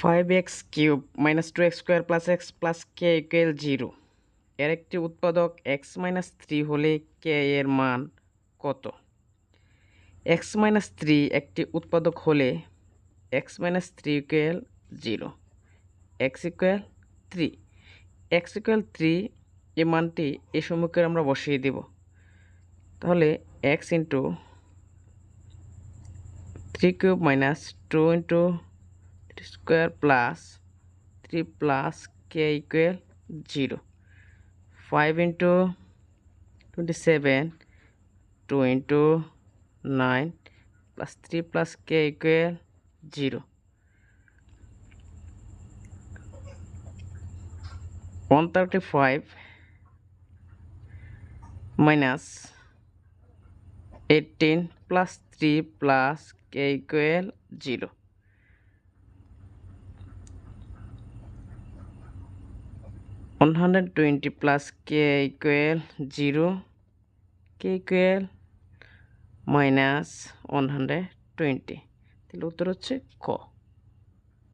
Five x cube minus two x square plus x plus k equal zero এর একটি উৎপাদক x minus three হলে কে এর মান কত? এক্স মাইনাস থ্রি একটি উৎপাদক হলে x minus three equal zero x equal three x equal three এই মানটি এই সম্মুখে আমরা বসিয়ে দেব। তাহলে x into three cube minus two into square plus three plus k equal zero five into twenty seven two into nine plus three plus k equal zero one thirty five minus eighteen plus three plus k equal zero one hundred twenty plus k equal zero k equal minus one hundred twenty তাহলে উত্তর হচ্ছে ক।